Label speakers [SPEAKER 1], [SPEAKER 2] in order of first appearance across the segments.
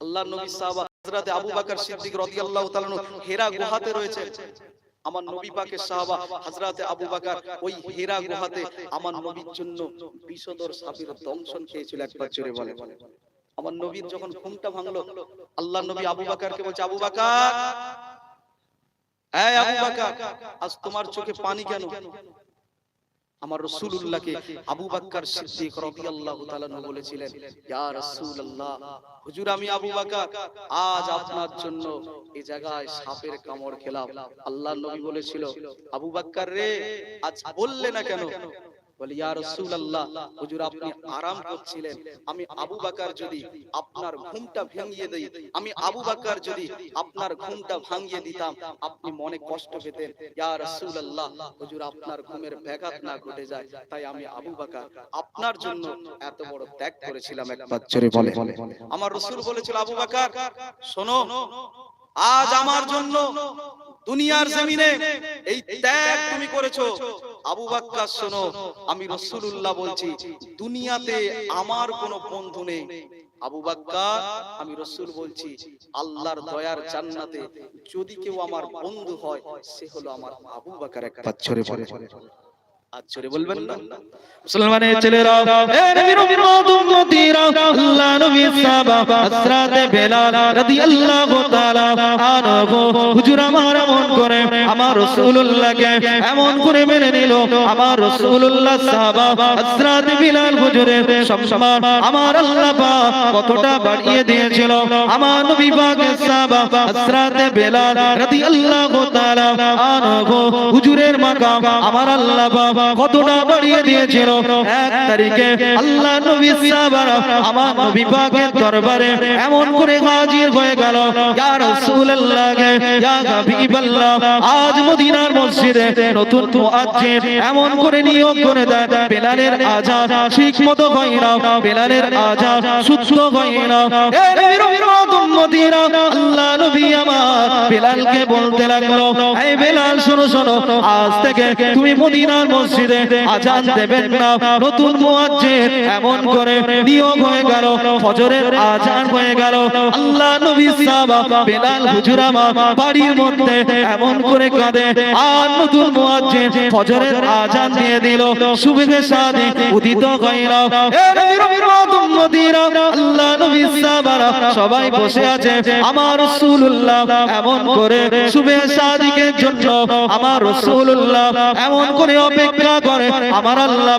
[SPEAKER 1] আল্লাহ নবী আবু সিদ্দিক রাদিয়াল্লাহু তাআলা হেরা গুহাতে রয়েছে। আমার নবী পাকের সাহাবা আবু ওই হেরা গুহাতে আমার নবীর জন্য সাপের দংশন খেয়েছিল একবার জোরে বলে। আমার নবীর যখন ঘুমটা ভাঙলো, আল্লাহ নবী আবু বলছে, আবু বকর আবু আজ তোমার চোখে পানি কেন? আমার রসুল্লাহকে আবু বাক্কার সিদ্দিক রাদিয়াল্লাহু তাআলা বলেছিলেন ইয়া রাসূলুল্লাহ হুজুর আমি আবু বাক্কার আজ আপনার জন্য এই জায়গায় সাপের কামড় খেলাম। আল্লাহর নবী বলেছিল আবু বাক্কার রে আজ বললে না কেন? বলে রাসূলুল্লাহ, হুজুর আপনি আরাম করছিলেন। আমি আবু বকর যদি আপনার ঘুমটা ভেঙিয়ে দেই, আমি আবু বকর যদি আপনার ঘুমটা ভাঙিয়ে দিতাম, আপনি মনে কষ্ট পেতেন। রাসূলুল্লাহ, হুজুর আপনার ঘুমের ব্যাঘাত না ঘটে যায়। তাই আমি আবু বকর আপনার জন্য এত বড় ত্যাগ করেছিলাম একবার জোরে বলে। আমার রাসূল বলেছিল, আবু বকর, শোনো আজ আমার জন্য দুনিয়ার জমিনে এই ত্যাগ তুমি করেছ। আবু বাক্কার, শোনো, আমি রসুল্লাহ বলছি, দুনিয়াতে আমার কোনো বন্ধু নেই। আবু বাক্কার, আমি রসুল বলছি, আল্লাহর দয়ার জান্নাতে যদি কেউ আমার বন্ধু হয়, সে হলো আমার আবু একবার ছড়ে বলে আর জোরে বলবেন না।
[SPEAKER 2] মুসলমানের ছেলেরা এ নবীর উম্মত উম্মতিরা আল্লাহ নবী সাহাবা হযরত বেলাল রাদিয়াল্লাহু তাআলা আনহু। হুজুর আমার এমন করে আমার রাসূলুল্লাহকে এমন করে মেনে নিল। আমার রাসূলুল্লাহ সাহাবা হযরত বিলাল হুজুরের সম্মান আমার আল্লাহ পাক কতটা বাড়িয়ে দিয়েছিল। আমার নবী পাকের সাহাবা হযরত বেলাল রাদিয়াল্লাহু তাআলা আনহু হুজুরের মাকাম আমার আল্লাহ পাক কতটা বাড়িয়ে দিয়েছিল? এক তারিখে আল্লাহ নবী সাহাবারা আমার নবী পাকের দরবারে এমন করে হাজির হয়ে গেল। ইয়া রাসূলুল্লাহ ইয়া হাবিবাল্লাহ আজ মদিনার মসজিদে নতুন মুআজ্জিন এমন করে নিয়োগ করে দেয় বেলালের আজান ঠিক মতো হয় না বেলালের আজান শুদ্ধ হয় না এ নবীর উম্মতিরা আল্লাহ নবী আমার বেলালকে বলতে লাগল এই বেলাল, শোনো শোনো, আজ থেকে তুমি মদিনার মসজিদে আজান দেবেন না। নতুন মুয়াজ্জিন এমন করে নিয়োগ হয়ে গেল, ফজরের আজান হয়ে গেল। আল্লাহ নবী সাহাবা, বেলাল হুজুর আমার বাড়ির মধ্যে এমন করে কাঁদে। আর নতুন মুয়াজ্জিন ফজরের আজান দিয়ে দিল। সুবহে সাদি উদিত উম্মতিরা, আল্লাহ নবী সাহাবারা সবাই বসে আছে। আমার রাসূলুল্লাহ এমন করে সুবহে সাদিকের জন্য আমার রাসূলুল্লাহ এমন করে অপেক্ষা করে। আমার আল্লাহ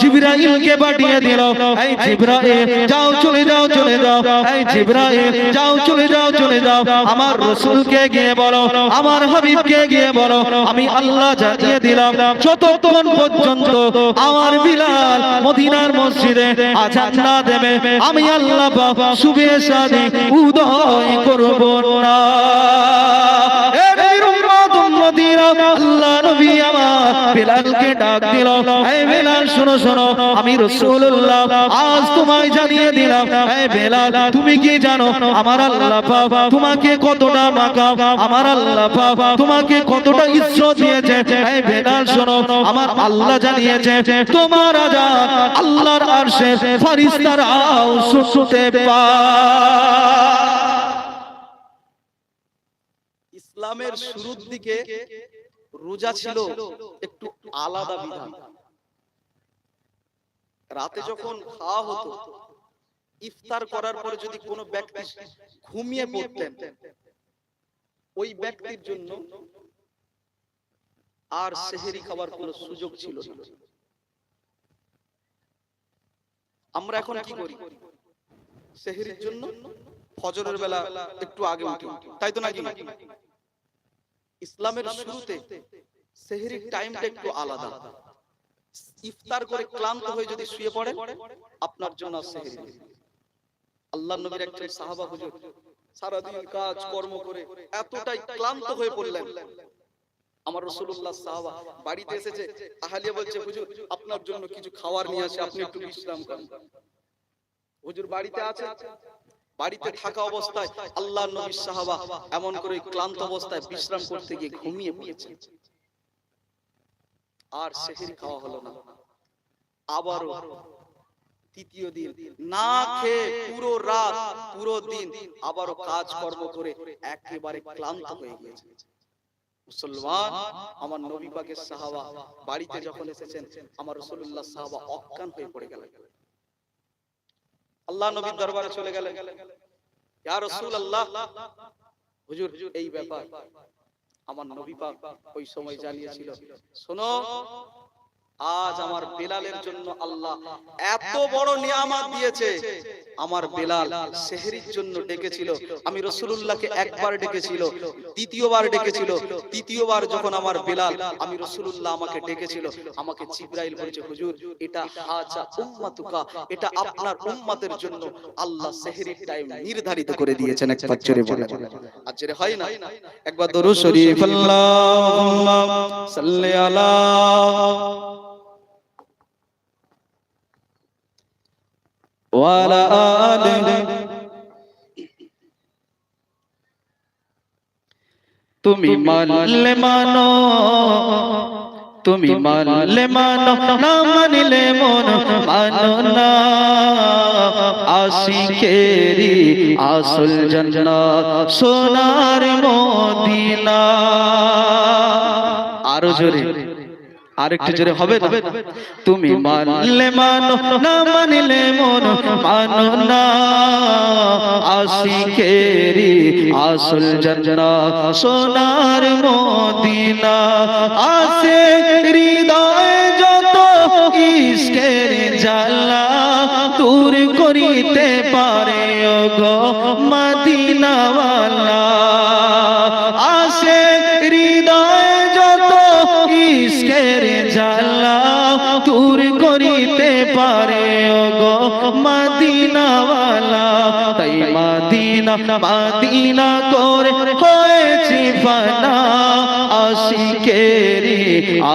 [SPEAKER 2] জিবরাইলকে পাঠিয়ে দিল। এই জিবরাইল, যাও চলে যাও চলে যাও। এই জিবরাইল, যাও চলে যাও চলে যাও। আমার রাসূলকে গিয়ে বলো, আমার হাবিবকে গিয়ে বলো, আমি আল্লাহ জানিয়ে দিলাম, যতক্ষণ পর্যন্ত আমার বিলাল মদিনার মসজিদে আজান না দেবে, আমি আল্লাহ বাবা শুভে সাদে উদয় করব না। বেলালকে ডাক দিল, এই বেলাল, শোনো শোনো, আমি রাসূলুল্লাহ, আজ তোমায় জানিয়ে দিলাম, এই বেলাল, তুমি কি জানো, আমার আল্লাহ বাবা তোমাকে কতটা মাকাম, আমার আল্লাহ বাবা তোমাকে কতটা ইজ্জত দিয়েছে, এই বেলাল, শোনো, আমার আল্লাহ জানিয়েছে, তোমার আজান আল্লাহর আরশে ফেরেশতারাও শুনতে পায়।
[SPEAKER 1] ইসলামের শুরুর দিকে রোজা ছিল একটু আলাদা বিধান। রাতে যখন খাওয়া হতো ইফতার করার পরে যদি কোনো ব্যক্তি ঘুমিয়ে পড়তেন ওই ব্যক্তির জন্য আর সেহেরি খাবার কোনো সুযোগ ছিল না। আমরা এখন কি করি? সেহেরির জন্য ফজরের বেলা একটু আগে উঠি। তাই তো নাকি? ইসলামের শুরুতে সেহরির টাইমটা একটু আলাদা। ইফতার করে ক্লান্ত হয়ে যদি শুয়ে পড়ে আপনার জন্য সেহরি। আল্লাহ নবীর একজন সাহাবা হুজুর সারাদিন কাজ কর্ম করে এতটাই ক্লান্ত হয়ে পড়লেন। আমার রসুল্লাহ সাহাবা বাড়িতে এসেছে আহালিয়া বলছে হুজুর আপনার জন্য কিছু খাওয়ার নিয়ে আসে আপনি একটু বিশ্রাম করেন। হুজুর বাড়িতে আছে? বাড়িতে থাকা অবস্থায় আল্লাহ নবী সাহাবা এমন করে ক্লান্ত অবস্থায় বিশ্রাম করতে গিয়ে ঘুমিয়ে পড়েছে আর সেহেরি খাওয়া হলো না। আবারও তৃতীয় দিন। না খেয়ে পুরো রাত পুরো দিন আবারও কাজ কর্ম করে একেবারে ক্লান্ত হয়ে গিয়েছে। মুসলমান আমার নবী পাকের সাহাবা বাড়িতে যখন এসেছেন আমার রসুল্লাহ সাহাবা অজ্ঞান হয়ে পড়ে গেলেন। আল্লাহ নবীর দরবারে চলে গেলেন। ইয়া রাসূলুল্লাহ। হুজুর, এই ব্যাপার। আমার নবী পাক ওই সময় জানিয়েছিল শোনো আজ আমার বেলালের জন্য আল্লাহ এত বড় নিয়ামত দিয়েছে। আমার বেলাল সেহরির জন্য ডেকেছিল। আমি রসুলুল্লাহকে একবার ডেকেছিল। দ্বিতীয়বার ডেকেছিল। তৃতীয়বার যখন আমার বেলাল আমি রসুলুল্লাহ আমাকে ডেকেছিল। আমাকে জিব্রাইল বলেছে হুজুর এটা হাজা উম্মাতুকা এটা আপনার উম্মাতের জন্য আল্লাহ সেহরির টাইম নির্ধারিত করে দিয়েছেন একবার জোরে বলে আর জোরে হয় না? একবার দরুদ শরীফ আল্লাহুম্মা সাল্লি আলা
[SPEAKER 2] ওয়ালা আলি। তুমি মানলে মানো তুমি মানলে মানো না মানলে মন মানো না। আশিকেরি আসল জান্নাত সোনার মদিনা। আরও জোরে। আরেকটু জোরে হবে না? তুমি মানলে মানো না মানলে মন মানো না। আশিকেরি আসল জান্নাত সোনার মদিনা। আসে হৃদয় যত ইশকের জ্বালা দূর করিতে পারে গো মদিনাওয়ালা। তাই মদিনা মদিনা করে হয়েছি ফানা। আশিকেরি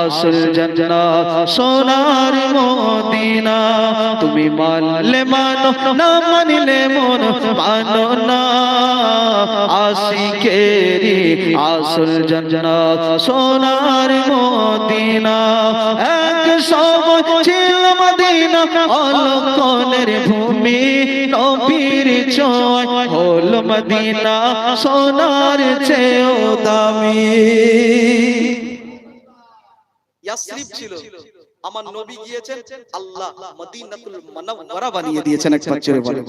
[SPEAKER 2] আসল জান্নাত সোনার মদিনা। তুমি মানলে মানো না মানলে মন মানো না। আশিকেরি আসল জান্নাত সোনার মদিনা। এক সময় ছিল মদিনা অলকনের ভূমি, নবীর চয় হল মদিনা, সোনার চেয়েও দামি।
[SPEAKER 1] ইয়াসরিব ছিল আমার নবী গিয়েছেন আল্লাহ মদিনাতুল মুনাওয়ারা বানিয়ে দিয়েছেন একবার জোরে বলে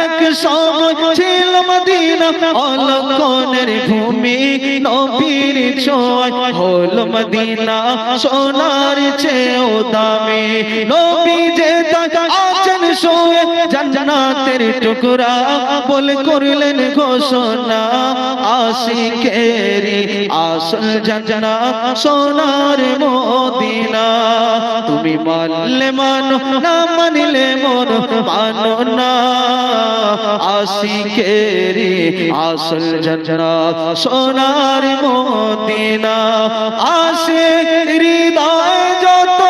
[SPEAKER 2] এক সময় ছিল মদিনা অলকনের ভূমি নবীর ছোঁয় হল মদিনা সোনার চেয়েও দামি। নবী যে আছেন শোয়ে জান্নাতের টুকরা বলে করলেন ঘোষণা আশিকেরি আসল জান্নাত সোনার মদিনা। তুমি মানলে মানো না মানলে মন মানো না আশিকেরি আসল জান্নাত সোনার মদিনা। আসে হৃদয় যত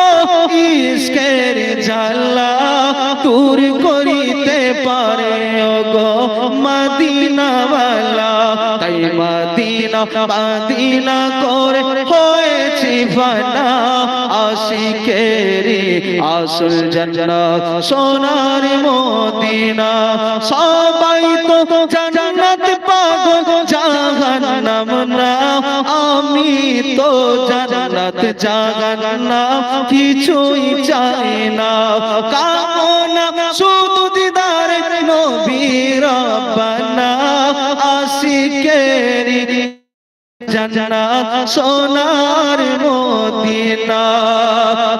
[SPEAKER 2] ইশকের জ্বালা মদিনা করে হয়েছি ফানা আশিকেরি আসল জান্নাত। সোনার মদিনা, সবাই তো জান্নাত পাগল, জাহান্নাম না। আমি তো জান্নাত জাহান্নাম কিছুই চাই না। কামনা শুধু দিদার নবীর রব্বানা আশিকেরি জান্নাত সোনার মদিনা।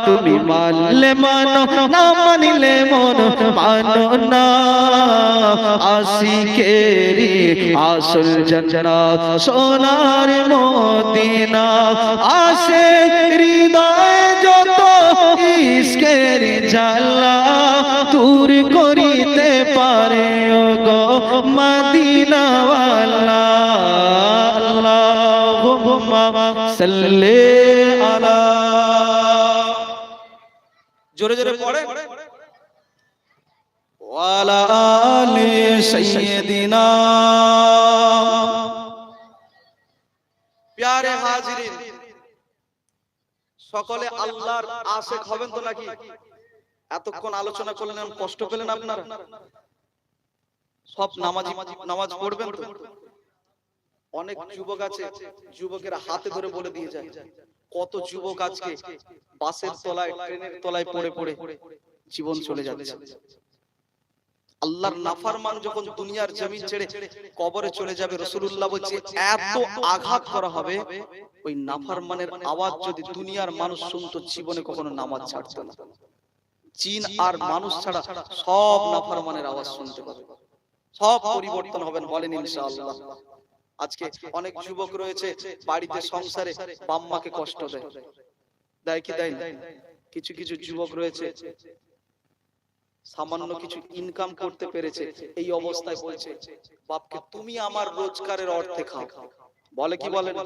[SPEAKER 2] তুমি মানলে মানো, না মানিলে মন, মানো না। আশিকেরি আসল জান্নাত সোনার মদিনা। আসে হৃদয় যত ইশকের জ্বালা, দূর করিতে পারে গো মদিনাওয়ালা।
[SPEAKER 1] জোরে জোরে পড়ে
[SPEAKER 2] ওয়ালা আলি সাইয়্যিদিনা।
[SPEAKER 1] প্যারে হাজিরিন, সকলে আল্লাহর আশেক হবেন তো নাকি? এতক্ষণ আলোচনা করলেন, কষ্ট পেলেন আপনারা? সব নামাজি নামাজ পড়বেন তো? অনেক যুবক আছে যুবকেরা হাতে ধরে বলে দিয়ে যায় কত যুবক আজকে বাসের তলায় ট্রেনের তলায় পড়ে পড়ে জীবন চলে যাচ্ছে। আল্লাহর নাফারমান যখন দুনিয়ার জমিন ছেড়ে কবরে চলে যাবে রসুল্লাহ বলছে এত আঘাত করা হবে ওই নাফারমানের আওয়াজ যদি দুনিয়ার মানুষ শুনতো জীবনে কখনো নামাজ ছাড়তো না। জিন আর মানুষ ছাড়া সব নাফারমানের আওয়াজ শুনতে পাবে। সব পরিবর্তন হবেন বলেন ইনশাআল্লাহ আজকে অনেক যুবক রয়েছে বাড়িতে সংসারে বাম্মাকে কষ্ট দেয়। দেয়। কি দেয় কিছু কিছু যুবক রয়েছে সামান্য কিছু ইনকাম করতে পেরেছে এই অবস্থায় বলছে বাপকে তুমি আমার রোজগারের অর্থে খাও। বলে কি বলে না?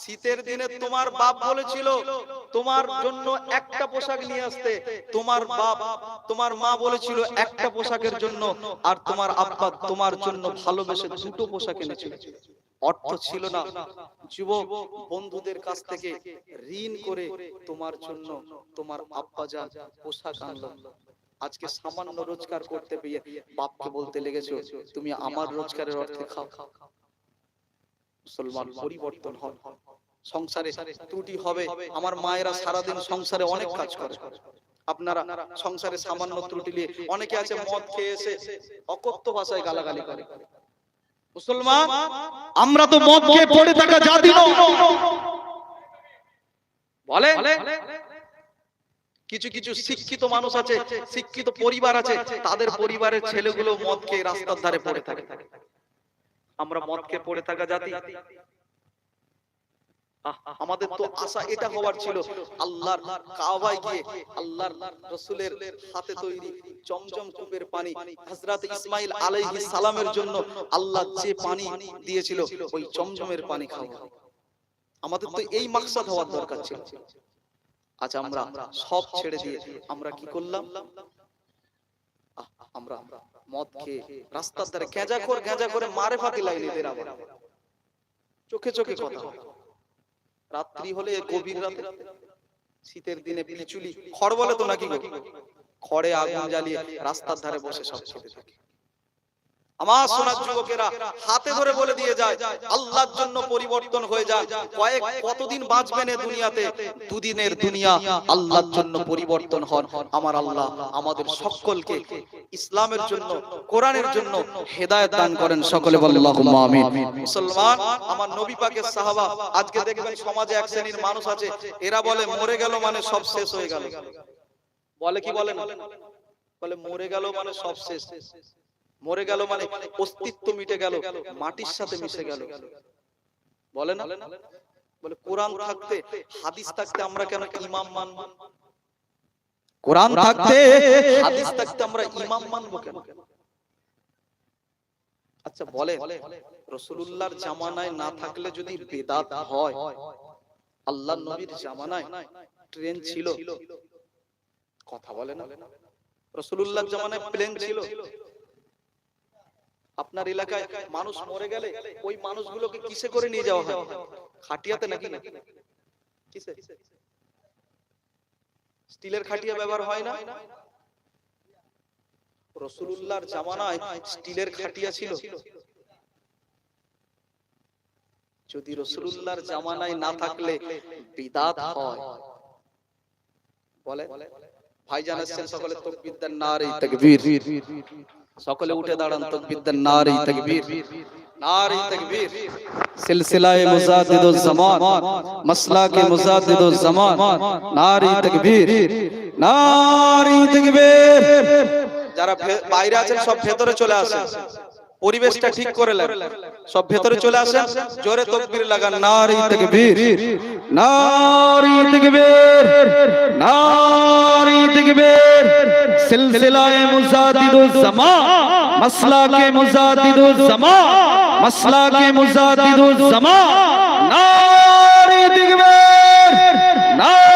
[SPEAKER 1] শীতের দিনে তোমার বাপ বলেছিল, তোমার জন্য একটা পোশাক নিয়ে আসতে। তোমার বাপ, তোমার মা বলেছিল, একটা পোশাকের জন্য। আর তোমার আব্বা তোমার জন্য ভালোবেসে দুটো পোশাক এনেছিল। অর্থ ছিল না। যুবক, বন্ধুদের কাছ থেকে ঋণ করে তোমার জন্য তোমার আব্বা যা পোশাক আনলো, আজকে সামান্য রোজগার করতে পেয়ে বাপকে বলতে লেগেছো, তুমি আমার রোজগারের অর্থে খাও। খাও মুসলমান পরিবর্তন হন। সংসারে ত্রুটি হবে। আমার মায়েরা সারাদিন সংসারে অনেক কাজ করে। আপনারা সংসারে সামান্য ত্রুটি নিয়ে অনেকে আছে মদ খেয়ে এসে অকথ্য ভাষায় গালাগালি করে। মুসলমান
[SPEAKER 2] আমরা তো মদ খেয়ে পড়ে থাকা জাতি নই।
[SPEAKER 1] বলে কিছু কিছু শিক্ষিত মানুষ আছে শিক্ষিত পরিবার আছে তাদের পরিবারের ছেলেগুলো মদ খেয়ে রাস্তার ধারে পড়ে থাকে। আমরা মদ খেয়ে পড়ে থাকা জাতি। আমাদের তো আশা এটা হওয়ার ছিল। আল্লাহর কাবায় গিয়ে আল্লাহর রসুলের হাতে তৈরি জমজম কূপের পানি। হযরত ইসমাইল আলাইহিস সালামের জন্য আল্লাহ যে পানি দিয়েছিল ওই জমজমের পানি খাওয়া। আমাদের তো এই মাকসাদ হওয়ার দরকার ছিল। আজ আমরা সব ছেড়ে দিয়ে আমরা কি করলাম? আমরা মদ খেয়ে রাস্তার ধারে গেঁজা করে গেঁজা করে মারে ফাঁকি লাইনে এদের আবার। চোখে চোখে কথা। রাত্রি হলে গভীর রাতে শীতের দিনে পিচুলি খড় বলে তো নাকি? খড়ে আগুন জ্বালিয়ে রাস্তার ধারে বসে সব খেতে থাকে। আমার সোনার যুবকেরা হাতে ধরে বলে দিয়ে যায় আল্লাহর জন্য পরিবর্তন হয়ে যায় কয়েক কতদিন বাঁচবেন এ দুনিয়াতে? দুদিনের দুনিয়া আল্লাহর জন্য পরিবর্তন হন। আমার আল্লাহ আমাদের সকলকে ইসলামের জন্য কোরআনের জন্য হেদায়েত দান করেন সকলে বলে আল্লাহুম্মা আমিন মুসলমান আমার নবী পাকের সাহাবা আজকে দেখবেন সমাজে এক শ্রেণির মানুষ আছে এরা বলে মরে গেল মানে সব শেষ হয়ে গেল বলে কি বলে না বলে মরে গেল মানে সব শেষ মরে গেল মানে অস্তিত্ব মিটে গেল মাটির সাথে মিশে গেল। বলে না? বলে কোরআন থাকতে হাদিস থাকতে আমরা কেন ইমাম মানব? কোরআন থাকতে হাদিস থাকতে আমরা ইমাম মানবো কেন? আচ্ছা বলে রসুলুল্লাহর জামানায় না থাকলে যদি বেদাত হয় আল্লাহ নবীর জামানায় ট্রেন ছিল? কথা বলে না? রসুলুল্লাহর জামানায় প্লেন ছিল? আপনার এলাকায় মানুষ মরে গেলে ওই মানুষগুলোকে কিসে করে নিয়ে যাওয়া হয়? খাটিয়াতে নাকি কিসে? স্টিলের খাটিয়া ব্যবহার হয় না? রসুলুল্লাহর জামানায় স্টিলের খাটিয়া ছিল। যদি রসুলুল্লাহর জামানায় না থাকলে বিদাত হয়। বলে? ভাইজান আসছেন সকলে তকবীর দেন নারে তাকবীর। সকলে উঠে দাঁড়ান তকবীর দেন নারে তাকবীর নারে তাকবীর সিলসিলায়ে মুজাদ্দিদুজ জামান মাসলাকে মুজাদ্দিদুজ জামান নারে তাকবীর নারে তাকবীর যারা ভে- বাইরে আছেন সব ভেতরে চলে আসেন পরিবেশটা ঠিক করে নেন সব ভেতরে চলে আসেন। জোরে তকবীর লাগান। নারে তাকবীর
[SPEAKER 2] নারী তকবীর নারী তকবীর সিলসিলায়ে মুজাদ্দিদুজ জামান মাসলাকে মুজাদ্দিদুজ জামান মাসলাকে মুজাদ্দিদুজ জামান নারী তকবীর নারী